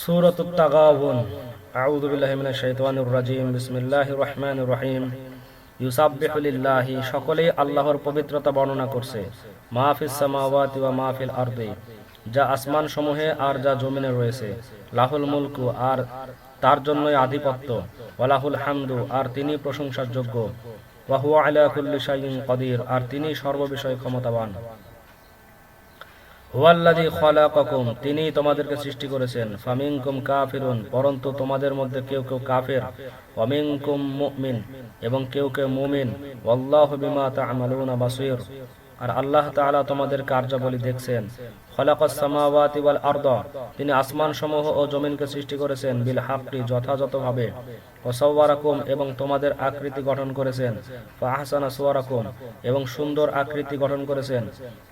سورة التغابن أعوذ بالله من الشيطان الرجيم بسم الله الرحمن الرحيم ইউসাববিহু লিল্লাহি সকলেই আল্লাহর পবিত্রতা বর্ণনা করছে মাহফিস সামাওয়াতি ওয়া মাহফিল আরদি যা আসমান সমূহে আর যা জমিনে রয়েছে লাহুল মুলকু আর তার জন্যই আধিপত্য ওয়ালাহুল হামদু আর তিনি প্রশংসার যোগ্য ওয়াহুয়া আলা কুল্লি শাইইন কদির আর তিনি সর্ববিষয়ে ক্ষমতাবান খালাকাকুম তিনি তোমাদেরকে সৃষ্টি করেছেন। ফামিংকুম কাফিরুন, পরন্তু তোমাদের মধ্যে কেউ কেউ কাফের। অমিংকুম মুমিন, এবং কেউ কেউ মুমিন। ওয়াল্লাহু বিমা তা'মালুনা বাসীর। আর আল্লাহ তাআলা তোমাদের কার্যাবলী দেখছেন। খলাকাস সামাওয়াতি ওয়াল আরদ, তিনি আসমান সমূহ ও জমিনকে সৃষ্টি করেছেন বিল হাক্কি যথাযথভাবে। ওয়াসাওয়ারাকুম এবং তোমাদের আকৃতি গঠন করেছেন। ফাহসানা সুওয়ারাকুম, এবং সুন্দর আকৃতি গঠন করেছেন।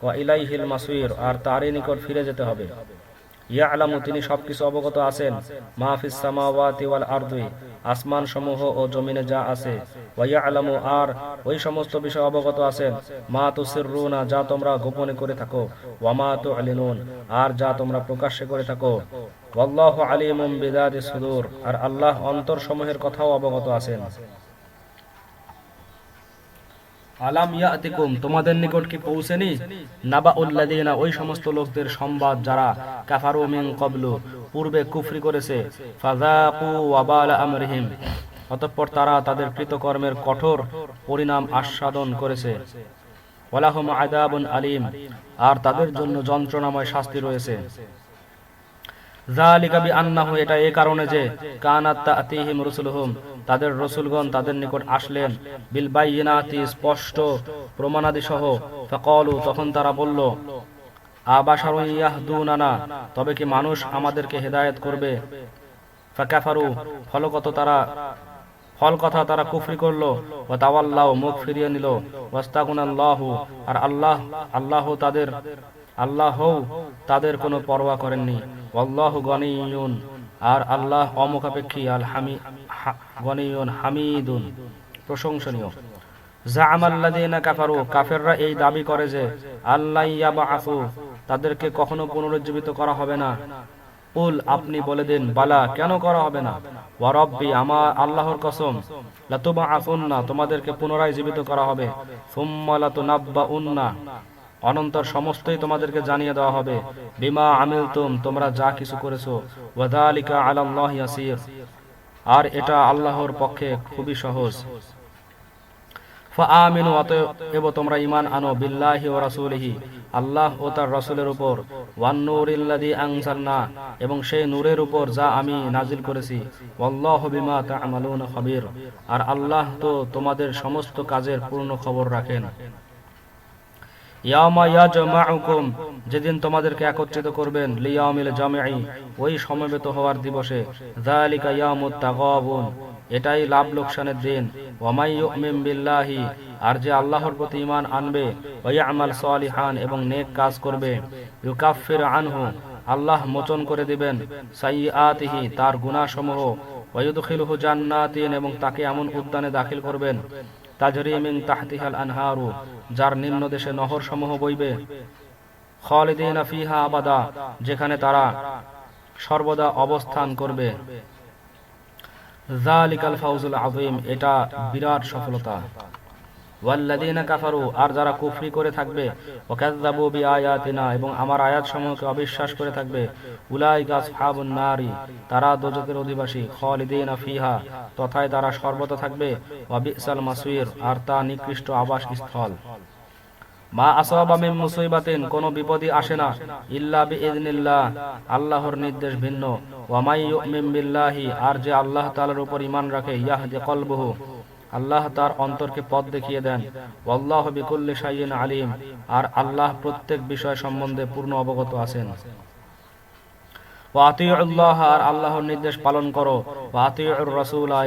ওয়া ইলাইহিল মাসির, আর তারই নিকট ফিরে যেতে হবে। ইয়ালামু, তিনি সবকিছু অবগত আছেন। মাহফিস সামাওয়াতি ওয়াল আরদি আসমান সমূহ ও জমিনে যা আছে। ওয়া ইয়ালামু, আর ওই সমস্ত বিষয় অবগত আছেন। মা তুসিররুনা যা তোমরা গোপনে করে থাকো। ওয়া মা তুআলিনুন, আর যা তোমরা প্রকাশ্যে করে থাকো। ওয়াল্লাহু আলিমুম বিদাতি সুদূর, আর আল্লাহ অন্তর সমূহের কথাও অবগত আছেন। আলাম ইয়াতিকুম, তোমাদের নিকট কি পৌঁছেনি? নাবা উল্লাদিনা ওই সমস্ত লোকদের সংবাদ যারা কাফারু মিন কবলু পূর্বে কুফরি করেছে। ফাযাকু ওয়াবাল আমরিহিম, অতঃপর তারা তাদের কৃতকর্মের কঠোর পরিণাম আস্বাদন করেছে। ওয়ালাহুম আযাবুন আলিম, আর তাদের জন্য যন্ত্রণাময় শাস্তি রয়েছে। যালিকা বিআন্নাহু এটা এই কারণে যে কানাত তাতিহিম রুসুলুহুম, তাদের রসুলগণ তাদের নিকট আসলেন। বিল বাইয়িনাতি স্পষ্ট প্রমাণাদি সহ ফাকালু, তখন তারা বলল আবাশারুন ইয়াহদুনানা, তবে কি মানুষ আমাদেরকে হেদায়েত করবে? ফাকাফারু ফলগত তারা ফল কথা তারা কুফরি করল। ও তাওয়াল্লাহ মুখ ফিরিয়ে নিল। ওয়াস্তাগুনাল্লাহু, আর আল্লাহ আল্লাহ তাদের আল্লাহ তাদের কোনো পরোয়া করেননি। আল্লাহ গনিয়ুন। আর আল্লাহ অমুখাপেক্ষী আল হামি গনিয়ুন, হামিদুন। প্রশংসনীয়। তাদেরকে কখনো করা হবে না। উল, আপনি বলে দিন, বালা, কেন করা হবে না? আমার আল্লাহর কসম তোমাদেরকে পুনরায় জীবিত করা হবে। অনন্তর সমস্তই তোমাদেরকে জানিয়ে দেওয়া হবে। বিমা আমিল তুম তোমরা যা কিছু করেছ। ওয়াদালিকা আলাল্লাহ ইয়াসির। আর এটা আল্লাহর পক্ষে খুবই সহজ। আর আল্লাহ তো তোমাদের সমস্ত কাজের পূর্ণ খবর রাখেন। যেদিন তোমাদেরকে একত্রিত করবেন ওই সমবেত হওয়ার দিবসে। এটাই লাভ লোকসানের দিন। আর যে আল্লাহর প্রতি আনবে এবং নেক কাজ করবে আনহু, আল্লাহ মোচন করে দিবেন তার গুনাহসমূহ। ওয়া ইউদখিলুহু জান্নাতিন, এবং তাকে এমন উদ্যানে দাখিল করবেন তাজরিমিন তাহতিহাল আনহারু, যার নিম্ন দেশে নহর সমূহ বইবে। খালিদিনা ফিহা আবাদা, যেখানে তারা সর্বদা অবস্থান করবে। জালিকাল ফাউজুল আজিম এটা বিরাট সফলতা। আর যারা কুফরি করে থাকবে এবং আমার আয়াতসমূহকে অবিশ্বাস করে থাকবে নারি, তারা দোজখের অধিবাসী ফিহা, তথায় তারা থাকবে আর তা নিকৃষ্ট আবাস স্থল মা আসাবা মিন কোন বিপদই আসে না, ইল্লা বিইذنিল্লাহ আল্লাহর নির্দেশ ভিন্ন, ওয়া মাই বিল্লাহি, আর যে আল্লাহ তাআলার উপর ঈমান রাখে, ইয়াহদি কলবুহু। আল্লাহ তার অন্তরকে পথ দেখিয়ে দেন। আল্লাহ বিকুল্লি শাইইন আলিম। আর আল্লাহ প্রত্যেক বিষয় সম্বন্ধে পূর্ণ অবগত আছেন। আল্লাহ আর আল্লাহর নির্দেশ পালন করো।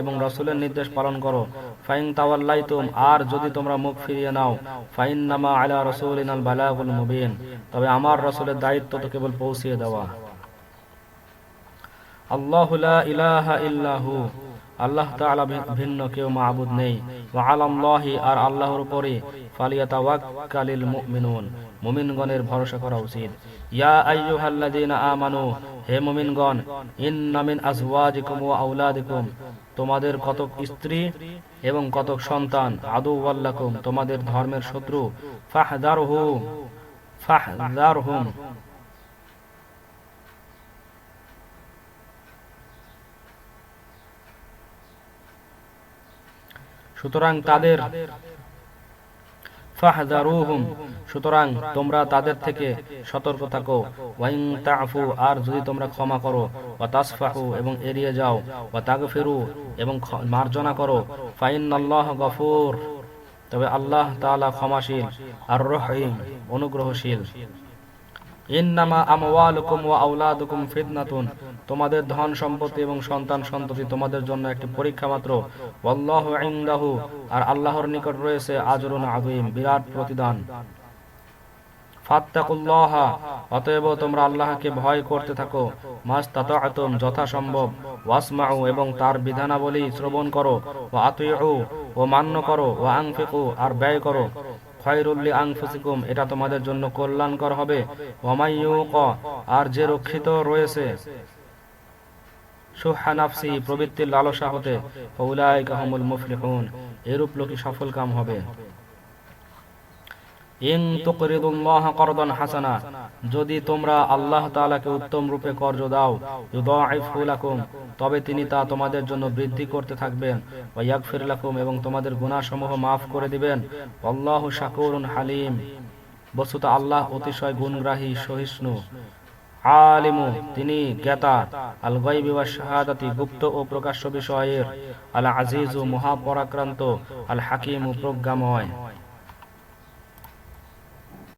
এবং রসুলের নির্দেশ পালন করো। ফাইন তাওয়াল্লাইতুম, আর যদি তোমরা মুখ ফিরিয়ে নাও ফাইন নামা আলা রসুল বালাগুল মুবিন। তবে আমার রসুলের দায়িত্ব তো কেবল পৌঁছিয়ে দেওয়া। আল্লাহ ইলাহা ইল্লাহু আল্লাহ তাআলা ভিন্ন কেউ মাবুদ নেই। ওয়া আলাল্লাহি, আর আল্লাহর উপরে ফালিয়াতাওয়াক্কালিল মুমিনুন। মুমিনগণের ভরসা করা উচিত। ইয়া আমানু, হে মুমিনগণ, ইন্না মিন ওয়া আওলাদিকুম। তোমাদের কতক স্ত্রী এবং কতক সন্তান আদু ওয়াল্লাকুম তোমাদের ধর্মের শত্রু, ফাহদারহু, ফাহদারহুম। সুতরাং তাদের সুতরাং তোমরা তাদের থেকে সতর্ক থাকো। আর যদি তোমরা ক্ষমা করো এবং এড়িয়ে যাও, ওয়া এবং মার্জনা করো গফুর। তবে আল্লাহ তাআলা ক্ষমাশীল, আর রহিম, অনুগ্রহশীল। তোমাদের ধন সম্পত্তি এবং সন্তান সন্ততি তোমাদের জন্য একটি পরীক্ষা মাত্র। আর আল্লাহর নিকট রয়েছে আজরুন আযীম, বিরাট প্রতিদান। অতএব তোমরা আল্লাহকে ভয় করতে থাকো। মাস্তাতাতুম, যথাসম্ভব। ওয়াসমাউ এবং তার বিধানাবলী শ্রবণ করো। ও মান্য করো। আর ব্যয় করো। খয়রুল্লি আংফুসিকুম এটা তোমাদের জন্য কল্যাণকর হবে। ক আর যে রক্ষিত রয়েছে। সুহানাফসি প্রবৃত্তির লালসা হতে ফৌলাই কাহমুল মুফলিহুন, এরূপ লোকই সফল কাম হবে। যদি তোমরা আল্লাহ তাআলাকে উত্তম রূপে কর্জ দাও তবে তিনি তা তোমাদের জন্য বৃদ্ধি করতে থাকবেন এবং তোমাদের গুনাহসমূহ maaf করে দিবেন আল্লাহু শাকুরুন হালিম। বস্তুত আল্লাহ অতিশয় গুণগ্রাহী, সহিষ্ণু, আলিমু, তিনি জ্ঞাতা আল শাহাদাতি, গুপ্ত ও প্রকাশ্য বিষয়ের আল ও মহাপরাক্রান্ত আল হাকিমু প্রজ্ঞাময়।